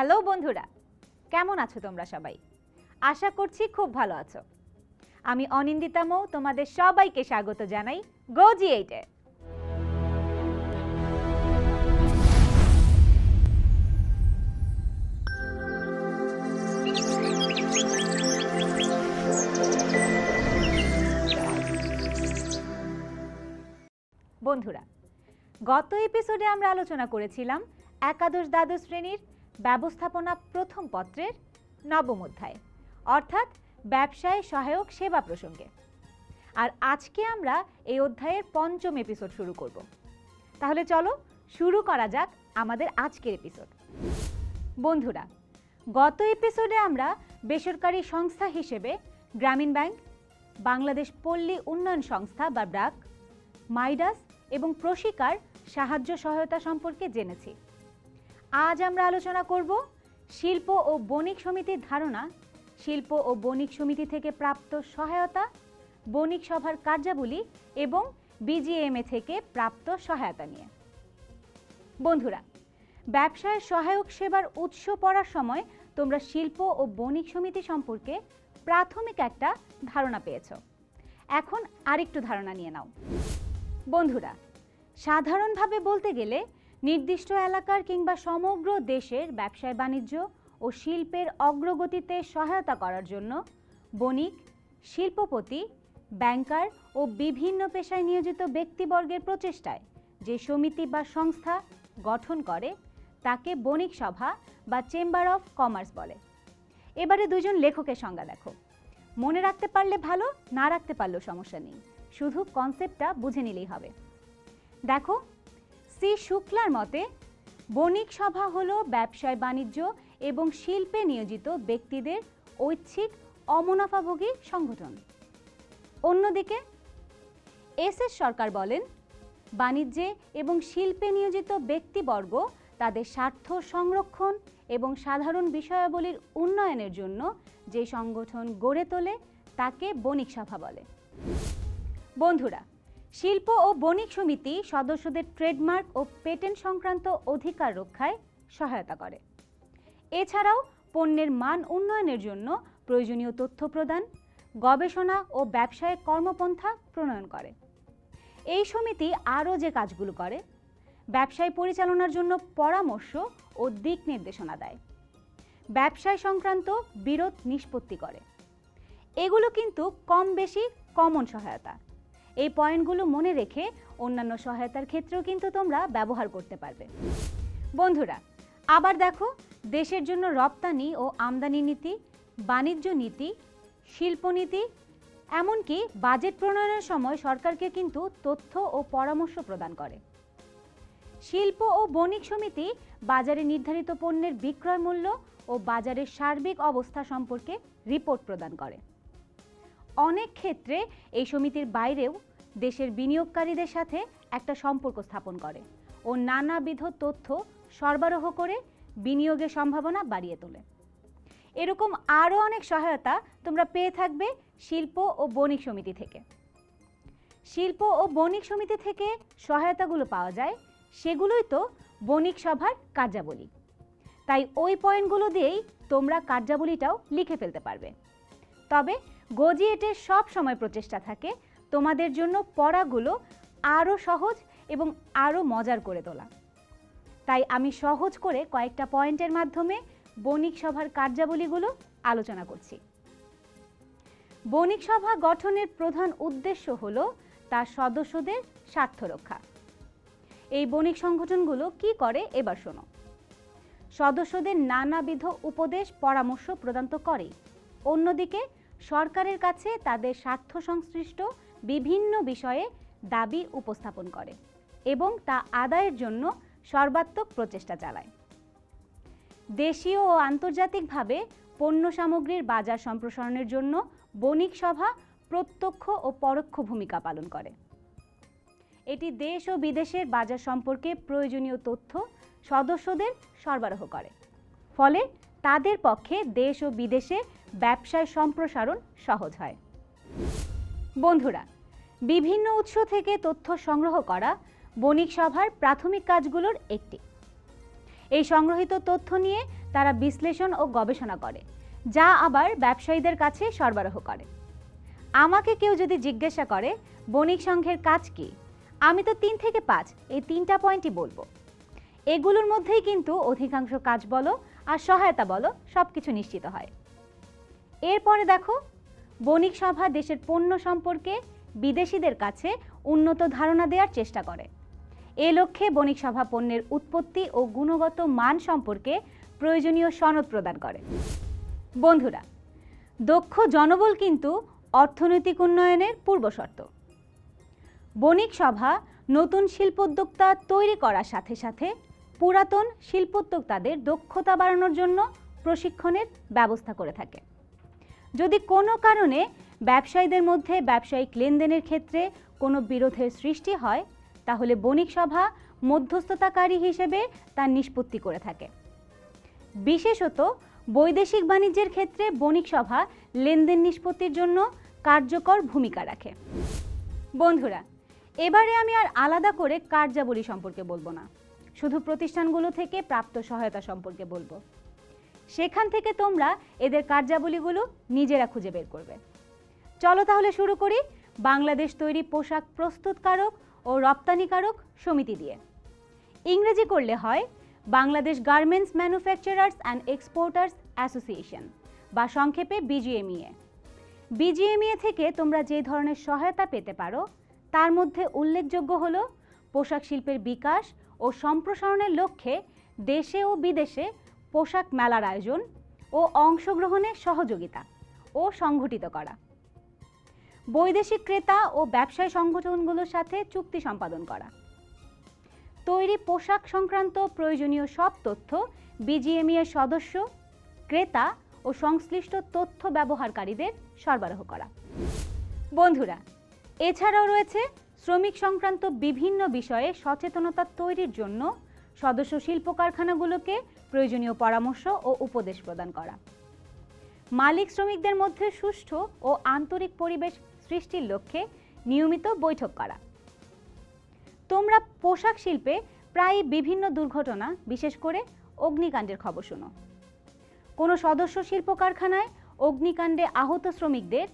Hello বন্ধুরা, কেমন আছো তোমরা সবাই? আশা করছি খুব ভালো আছো। আমি অনিন্দিতা মৌ, তোমাদের সবাইকে স্বাগত জানাই গোজি এইটে বন্ধুরা, গত এপিসোডে আমরা আলোচনা করেছিলাম একাদশ দ্বাদশ শ্রেণির ব্যবস্থাপনা প্রথম পত্রের নবম অধ্যায়, অর্থাৎ ব্যবসায় সহায়ক সেবা প্রসঙ্গে। আর আজকে আমরা এই অধ্যায়ের পঞ্চম এপিসোড শুরু করব। তাহলে চলো শুরু করা যাক আমাদের আজকের এপিসোড বন্ধুরা, গত এপিসোডে আমরা বেসরকারি সংস্থা হিসেবে গ্রামীণ ব্যাংক, বাংলাদেশ পল্লী উন্নয়ন সংস্থা বা ব্রাক, মাইডাস এবং প্রশিকার সাহায্য সহায়তা সম্পর্কে জেনেছি। আজ আমরা আলোচনা করব শিল্প ও বণিক সমিতির ধারণা, শিল্প ও বণিক সমিতি থেকে প্রাপ্ত সহায়তা, বণিক সভার কার্যাবলী এবং বিজিএমএ থেকে প্রাপ্ত সহায়তা নিয়ে। বন্ধুরা, ব্যবসায় সহায়ক সেবার উৎস পড়ার সময় তোমরা শিল্প ও বণিক সমিতি সম্পর্কে প্রাথমিক একটা ধারণা পেয়েছ। এখন আরেকটু ধারণা নিয়ে নাও। বন্ধুরা, সাধারণভাবে বলতে গেলে নির্দিষ্ট এলাকার কিংবা সমগ্র দেশের ব্যবসায় বাণিজ্য ও শিল্পের অগ্রগতিতে সহায়তা করার জন্য বণিক, শিল্পপতি, ব্যাংকার ও বিভিন্ন পেশায় নিয়োজিত ব্যক্তিবর্গের প্রচেষ্টায় যে সমিতি বা সংস্থা গঠন করে, তাকে বণিক সভা বা চেম্বার অফ কমার্স বলে। এবারে দুজন লেখকের সংজ্ঞা দেখো। মনে রাখতে পারলে ভালো, না রাখতে পারলেও সমস্যা নেই। শুধু কনসেপ্টটা বুঝে নিলেই হবে। দেখো সি শুক্লার মতে, বণিক সভা হলো ব্যবসায় বাণিজ্য এবং শিল্পে নিয়োজিত ব্যক্তিদের ঐচ্ছিক অমুনাফাভোগী সংগঠন। অন্যদিকে, এস এস সরকার বলেন, বাণিজ্যে এবং শিল্পে নিয়োজিত ব্যক্তিবর্গ তাদের স্বার্থ সংরক্ষণ এবং সাধারণ বিষয়াবলীর উন্নয়নের জন্য যে সংগঠন গড়ে তোলে তাকে বণিক সভা বলে। বন্ধুরা শিল্প ও বণিক সমিতি সদস্যদের ট্রেডমার্ক ও পেটেন্ট সংক্রান্ত অধিকার রক্ষায় সহায়তা করে। এছাড়াও পণ্যের মান উন্নয়নের জন্য প্রয়োজনীয় তথ্য প্রদান, গবেষণা ও ব্যবসায়িক কর্মপন্থা প্রণয়ন করে। এই সমিতি আরও যে কাজগুলো করে, ব্যবসায় পরিচালনার জন্য পরামর্শ ও দিক নির্দেশনা দেয়। ব্যবসায় সংক্রান্ত বিরোধ নিষ্পত্তি করে। এগুলো কিন্তু কম বেশি কমন সহায়তা। এই পয়েন্টগুলো মনে রেখে অন্যান্য সহায়তার ক্ষেত্রেও কিন্তু তোমরা ব্যবহার করতে পারবে। বন্ধুরা, আবার দেখো, দেশের জন্য রপ্তানি ও আমদানি নীতি, বাণিজ্য নীতি শিল্পনীতি এমনকি বাজেট প্রণয়নের সময় সরকারকে কিন্তু তথ্য ও পরামর্শ প্রদান করে। শিল্প ও বণিক সমিতি বাজারে নির্ধারিত পণ্যের বিক্রয় মূল্য ও বাজারের সার্বিক অবস্থা সম্পর্কে রিপোর্ট প্রদান করে। অনেক ক্ষেত্রে এই সমিতির বাইরেও দেশের বিনিয়োগকারীদের সাথে একটা সম্পর্ক স্থাপন করে ও নানাবিধ তথ্য সরবরাহ করে বিনিয়োগের সম্ভাবনা বাড়িয়ে তোলে। এরকম আরও অনেক সহায়তা তোমরা পেয়ে থাকবে শিল্প ও বণিক সমিতি থেকে। শিল্প ও বণিক সমিতি থেকে সহায়তাগুলো পাওয়া যায়, সেগুলোই তো বণিক সভার কার্যাবলী। তাই ওই পয়েন্টগুলো দিয়েই তোমরা কার্যাবলীটাও লিখে ফেলতে পারবে। তবে গজিয়েটের সব সময় প্রচেষ্টা থাকে, তোমাদের জন্য পড়াগুলো আরও সহজ এবং আরও মজার করে তোলা। তাই আমি সহজ করে কয়েকটা পয়েন্টের মাধ্যমে বণিক সভার কার্যাবলীগুলো আলোচনা করছি। বণিক সভা গঠনের প্রধান উদ্দেশ্য হল তার সদস্যদের স্বার্থ রক্ষা। এই বণিক সংগঠনগুলো কি করে এবার শোনো। সদস্যদের নানাবিধ উপদেশ পরামর্শ প্রদান তো করেই। অন্যদিকে সরকারের কাছে তাদের স্বার্থ সংশ্লিষ্ট বিভিন্ন বিষয়ে দাবি উপস্থাপন করে এবং তা আদায়ের জন্য সর্বাত্মক প্রচেষ্টা চালায়। দেশীয় ও আন্তর্জাতিকভাবে পণ্য সামগ্রীর বাজার সম্প্রসারণের জন্য বণিক সভা প্রত্যক্ষ ও পরোক্ষ ভূমিকা পালন করে। এটি দেশ ও বিদেশের বাজার সম্পর্কে প্রয়োজনীয় তথ্য সদস্যদের সরবরাহ করে। ফলে তাদের পক্ষে দেশ ও বিদেশে ব্যবসায় সম্প্রসারণ সহজ হয়। বন্ধুরা, বিভিন্ন উৎস থেকে তথ্য সংগ্রহ করা বণিক সভার প্রাথমিক কাজগুলোর একটি। এই সংগ্রহিত তথ্য নিয়ে তারা বিশ্লেষণ ও গবেষণা করে, যা আবার ব্যবসায়ীদের কাছে সরবরাহ করে। আমাকে কেউ যদি জিজ্ঞাসা করে, বণিক সংঘের কাজ কি? আমি তো তিন থেকে পাঁচ, এই তিনটা পয়েন্টই বলব। এগুলোর মধ্যেই কিন্তু অধিকাংশ কাজ বলো আর সহায়তা বলো সব কিছু নিশ্চিত হয়। এরপরে দেখো, বণিক সভা দেশের পণ্য সম্পর্কে বিদেশিদের কাছে উন্নত ধারণা দেওয়ার চেষ্টা করে। এ লক্ষ্যে বণিক সভা পণ্যের উৎপত্তি ও গুণগত মান সম্পর্কে প্রয়োজনীয় সনদ প্রদান করে। বন্ধুরা, দক্ষ জনবল কিন্তু অর্থনৈতিক উন্নয়নের পূর্বশর্ত বণিক সভা নতুন শিল্পোদ্যোক্তা তৈরি করার সাথে সাথে পুরাতন শিল্পোদ্যোক্তাদের দক্ষতা বাড়ানোর জন্য প্রশিক্ষণের ব্যবস্থা করে থাকে। যদি কোনো কারণে ব্যবসায়ীদের মধ্যে ব্যবসায়িক লেনদেনের ক্ষেত্রে কোনো বিরোধের সৃষ্টি হয়, তাহলে বণিক সভা মধ্যস্থতাকারী হিসেবে তার নিষ্পত্তি করে থাকে। বিশেষত বৈদেশিক বাণিজ্যের ক্ষেত্রে বণিক সভা লেনদেন নিষ্পত্তির জন্য কার্যকর ভূমিকা রাখে। বন্ধুরা, এবারে আমি আর আলাদা করে কার্যাবলী সম্পর্কে বলব না। শুধু প্রতিষ্ঠানগুলো থেকে প্রাপ্ত সহায়তা সম্পর্কে বলব। সেখান থেকে তোমরা এদের কার্যাবলীগুলো নিজেরা খুঁজে বের করবে। চলো তাহলে শুরু করি বাংলাদেশ তৈরি পোশাক প্রস্তুতকারক ও রপ্তানিকারক সমিতি দিয়ে। ইংরেজি করলে হয় Bangladesh garments manufacturers and exporters association বা সংক্ষেপে বিজিএমইএ। বিজিএমইএ থেকে তোমরা যে ধরনের সহায়তা পেতে পারো, তার মধ্যে উল্লেখযোগ্য হল পোশাক শিল্পের বিকাশ ও সম্প্রসারণের লক্ষ্যে দেশে ও বিদেশে পোশাক মেলার আয়োজন ও অংশগ্রহণে সহযোগিতা ও সংগঠিত করা। বৈদেশিক ক্রেতা ও ব্যবসায় সংগঠনগুলোর সাথে চুক্তি সম্পাদন করা। তৈরি পোশাক সংক্রান্ত প্রয়োজনীয় সব তথ্য বিজিএমই এর সদস্য, ক্রেতা ও সংশ্লিষ্ট তথ্য ব্যবহারকারীদের সরবরাহ করা। বন্ধুরা, এছাড়াও রয়েছে শ্রমিক সংক্রান্ত বিভিন্ন বিষয়ে সচেতনতা তৈরির জন্য সদস্য শিল্প কারখানাগুলোকে প্রয়োজনীয় পরামর্শ ও উপদেশ প্রদান করা। মালিক শ্রমিকদের মধ্যে সুষ্ঠু ও আন্তরিক পরিবেশ সৃষ্টির লক্ষ্যে নিয়মিত বৈঠক করা। তোমরা পোশাক শিল্পে প্রায় বিভিন্ন দুর্ঘটনা, বিশেষ করে অগ্নিকাণ্ডের খবর শোনো। কোনো সদস্য শিল্প কারখানায় অগ্নিকাণ্ডে আহত শ্রমিকদের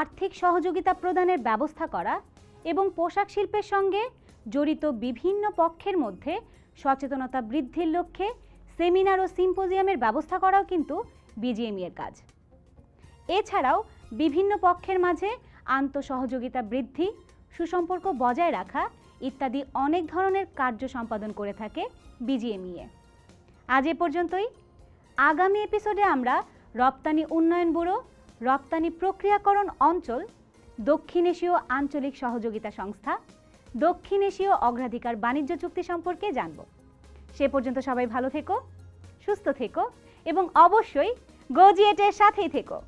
আর্থিক সহযোগিতা প্রদানের ব্যবস্থা করা এবং পোশাক শিল্পের সঙ্গে জড়িত বিভিন্ন পক্ষের মধ্যে সচেতনতা বৃদ্ধির লক্ষ্যে সেমিনার ও সিম্পোজিয়ামের ব্যবস্থা করাও কিন্তু বিজিএমই এর কাজ। এছাড়াও বিভিন্ন পক্ষের মাঝে আন্তঃসহযোগিতা বৃদ্ধি, সুসম্পর্ক বজায় রাখা ইত্যাদি অনেক ধরনের কার্য সম্পাদন করে থাকে বিজিএমইএ আজ এ পর্যন্তই। আগামী এপিসোডে আমরা রপ্তানি উন্নয়ন ব্যুরো, রপ্তানি প্রক্রিয়াকরণ অঞ্চল দক্ষিণ এশীয় আঞ্চলিক সহযোগিতা সংস্থা, দক্ষিণ এশীয় অগ্রাধিকার বাণিজ্য চুক্তি সম্পর্কে জানব। সে পর্যন্ত সবাই ভালো থেকো, সুস্থ থেকো এবং অবশ্যই গোজিয়েটের সাথেই থেকো।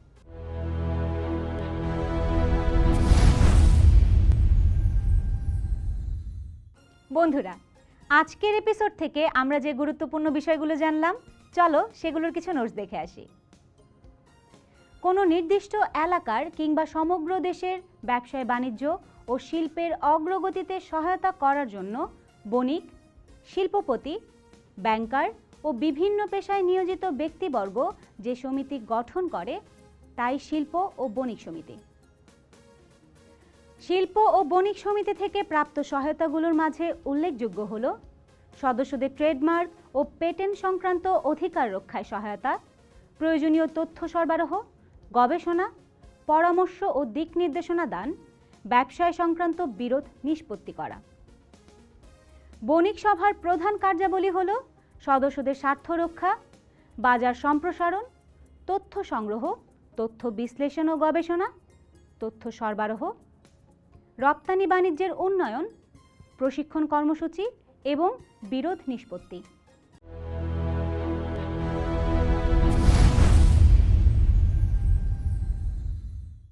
বন্ধুরা, আজকের এপিসোড থেকে আমরা যে গুরুত্বপূর্ণ বিষয়গুলো জানলাম, চলো সেগুলোর কিছু নোটস দেখে আসি। কোনো নির্দিষ্ট এলাকার কিংবা সমগ্র দেশের ব্যবসায় বাণিজ্য ও শিল্পের অগ্রগতিতে সহায়তা করার জন্য বণিক, শিল্পপতি, ব্যাংকার ও বিভিন্ন পেশায় নিয়োজিত ব্যক্তিবর্গ যে সমিতি গঠন করে, তাই শিল্প ও বণিক সমিতি। শিল্প ও বণিক সমিতি থেকে প্রাপ্ত সহায়তাগুলোর মাঝে উল্লেখযোগ্য হল সদস্যদের ট্রেডমার্ক ও পেটেন্ট সংক্রান্ত অধিকার রক্ষায় সহায়তা, প্রয়োজনীয় তথ্য সরবরাহ গবেষণা, পরামর্শ ও দিক নির্দেশনা দান, ব্যবসায় সংক্রান্ত বিরোধ নিষ্পত্তি করা। বণিক সভার প্রধান কার্যাবলী হল সদস্যদের স্বার্থ রক্ষা, বাজার সম্প্রসারণ, তথ্য সংগ্রহ, তথ্য বিশ্লেষণ ও গবেষণা, তথ্য সরবরাহ, রপ্তানি বাণিজ্যের উন্নয়ন, প্রশিক্ষণ কর্মসূচি এবং বিরোধ নিষ্পত্তি।